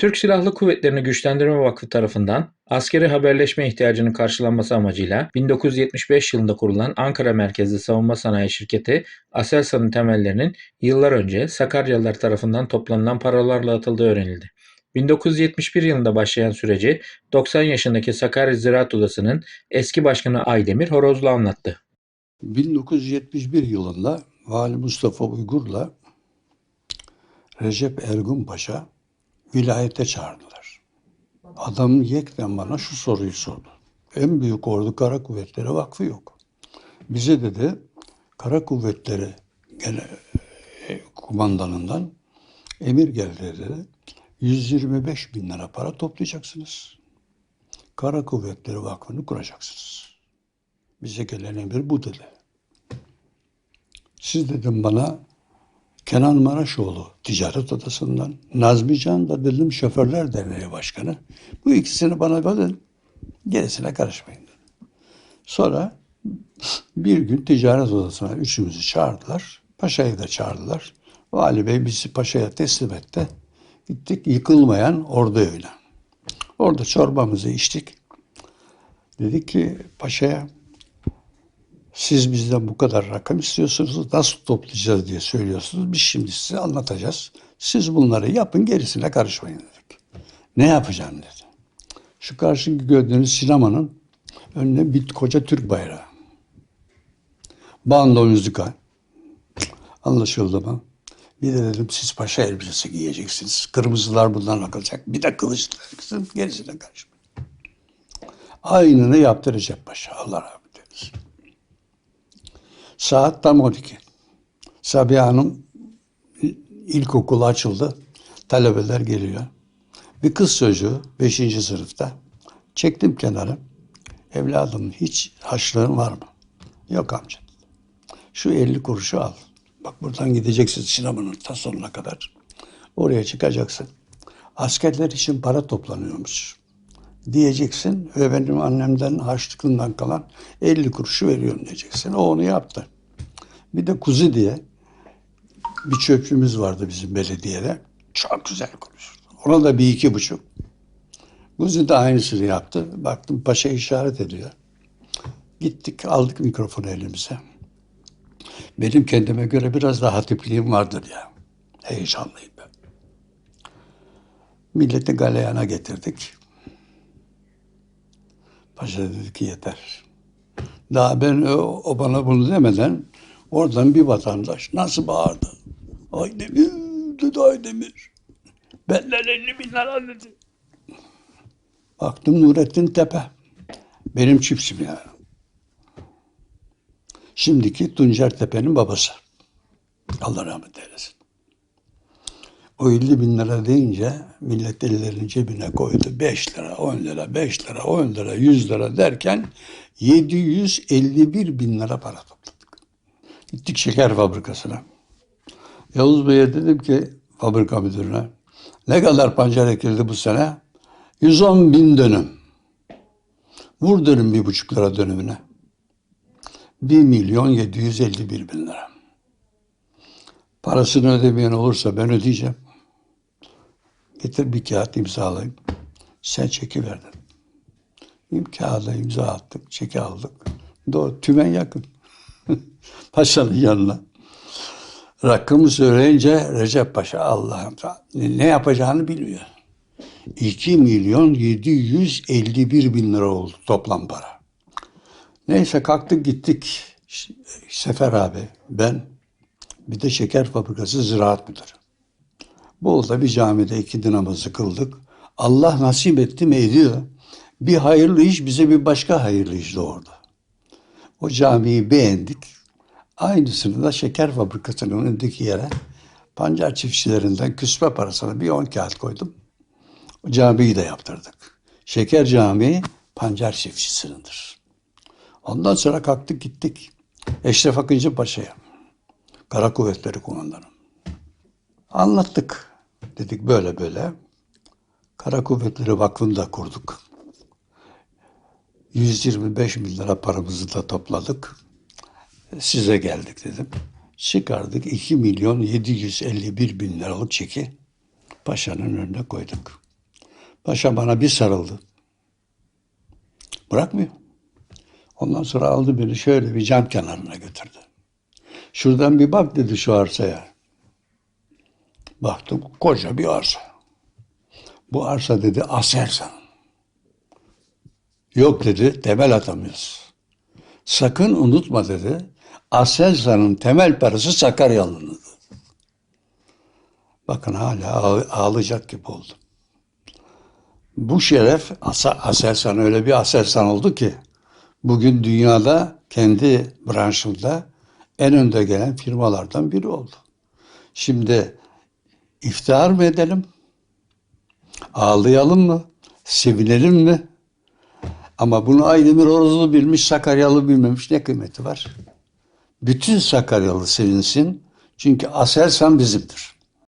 Türk Silahlı Kuvvetleri'ni Güçlendirme Vakfı tarafından askeri haberleşme ihtiyacının karşılanması amacıyla 1975 yılında kurulan Ankara merkezli savunma sanayi şirketi Aselsan'ın temellerinin yıllar önce Sakaryalılar tarafından toplanılan paralarla atıldığı öğrenildi. 1971 yılında başlayan süreci 90 yaşındaki Sakarya Ziraat Odası'nın eski başkanı Aydemir Horozlu anlattı. 1971 yılında Vali Mustafa Uygur'la Recep Ergun Paşa vilayete çağırdılar. Adam yekten bana şu soruyu sordu. En büyük ordu Kara Kuvvetleri Vakfı yok. Bize dedi Kara Kuvvetleri gene e, kumandanından emir geldi dedi. 125 bin lira para toplayacaksınız. Kara Kuvvetleri Vakfı'nı kuracaksınız. Bize gelen emir bu dedi. Siz dedim bana Kenan Maraşoğlu Ticaret Odası'ndan, Nazmi Can da dedim Şoförler Derneği Başkanı. Bu ikisini bana verin, gerisine karışmayın dedim. Sonra bir gün Ticaret Odası'na üçümüzü çağırdılar. Paşa'yı da çağırdılar. Vali Bey bizi Paşa'ya teslim etti. Gittik yıkılmayan ordu evine. Orada çorbamızı içtik. Dedik ki Paşa'ya siz bizden bu kadar rakam istiyorsunuz. Nasıl toplayacağız diye söylüyorsunuz. Biz şimdi size anlatacağız. Siz bunları yapın gerisine karışmayın dedik. Ne yapacağım dedi. Şu karşıki gördüğünüz sinemanın önüne bir koca Türk bayrağı. Bando müzika. Anlaşıldı mı? Bir de dedim siz paşa elbisesi giyeceksiniz. Kırmızılar bundan akılacak. Bir de kılıçlayacaksın. Gerisine karışmayın. Aynını yaptı Recep Paşa. Allah rahmet eylesin. Saat tam 12. Sabiha Hanım ilkokulu açıldı. Talebeler geliyor. Bir kız çocuğu 5. sınıfta. Çektim kenara. Evladım hiç haçlığın var mı? Yok amca. Şu 50 kuruşu al. Bak buradan gideceksin sinemanın ta sonuna kadar. Oraya çıkacaksın. Askerler için para toplanıyormuş. Diyeceksin ve benim annemden harçlığından kalan 50 kuruşu veriyorum diyeceksin. O onu yaptı. Bir de kuzu diye bir çöpçümüz vardı bizim belediyede. Çok güzel konuşurdu. Ona da bir iki buçuk. Kuzu da aynısını yaptı. Baktım paşa işaret ediyor. Gittik aldık mikrofonu elimize. Benim kendime göre biraz daha hatipliğim vardır ya. Heyecanlıyım ben. Milleti galeyana getirdik. Paşa dedi ki yeter. Daha ben o, o bana bunu demeden oradan bir vatandaş nasıl bağırdı. Aydemir dedi Aydemir. Benden 50 bin lira dedi. Baktım Nurettin Tepe. Benim çiftçim ya. Şimdiki Tuncer Tepe'nin babası. Allah rahmet eylesin. O 50 bin lira deyince millet ellerini cebine koydu. 5 lira, 10 lira, 5 lira, 10 lira, 100 lira derken 751 bin lira para topladık. Gittik şeker fabrikasına. Yavuz Bey'e dedim ki fabrika müdürüne ne kadar pancar ekildi bu sene? 110 bin dönüm. Vur dedim bir buçuk lira dönümüne. 1 milyon 751 bin lira. Parasını ödemeyen olursa ben ödeyeceğim. Getir bir kağıt imzalayayım. Sen çeki ver dedim. Bir kağıda imza attık, çeki aldık. Doğru, tümen yakın. Paşanın yanına. Rakamı söyleyince Recep Paşa Allah'ım ne yapacağını bilmiyor. 2 milyon 751 bin lira oldu toplam para. Neyse kalktık gittik. Sefer abi, ben, bir de şeker fabrikası ziraat müdürü. Bolu'da bir camide iki namazı kıldık. Allah nasip etti mi ediyor. Bir hayırlı iş bize bir başka hayırlı iş doğurdu. O camiyi beğendik. Aynısını da şeker fabrikasının önündeki yere pancar çiftçilerinden küsme parasına bir on kağıt koydum. O camiyi de yaptırdık. Şeker Camii pancar çiftçisinindir. Ondan sonra kalktık gittik. Eşref Akıncı Paşa'ya. Kara Kuvvetleri Kumandanı. Anlattık. Dedik böyle böyle. Kara Kuvvetleri Vakfı'nı da kurduk. 125 bin lira paramızı da topladık. Size geldik dedim. Çıkardık 2 milyon 751 bin liralık çeki paşanın önüne koyduk. Paşa bana bir sarıldı. Bırakmıyor. Ondan sonra aldı beni şöyle bir cam kenarına götürdü. Şuradan bir bak dedi şu arsaya. Baktım koca bir arsa. Bu arsa dedi Aselsan'ın. Yok dedi temel atamıyoruz. Sakın unutma dedi. Aselsan'ın temel parası Sakaryalı'nın. dedi. Bakın hala ağ- ağlayacak gibi oldum. Bu şeref Aselsan öyle bir Aselsan oldu ki bugün dünyada kendi branşında en önde gelen firmalardan biri oldu. Şimdi iftihar mı edelim? Ağlayalım mı? Sevinelim mi? Ama bunu Aydemir Orozlu bilmiş, Sakaryalı bilmemiş ne kıymeti var? Bütün Sakaryalı sevinsin. Çünkü Aselsan bizimdir.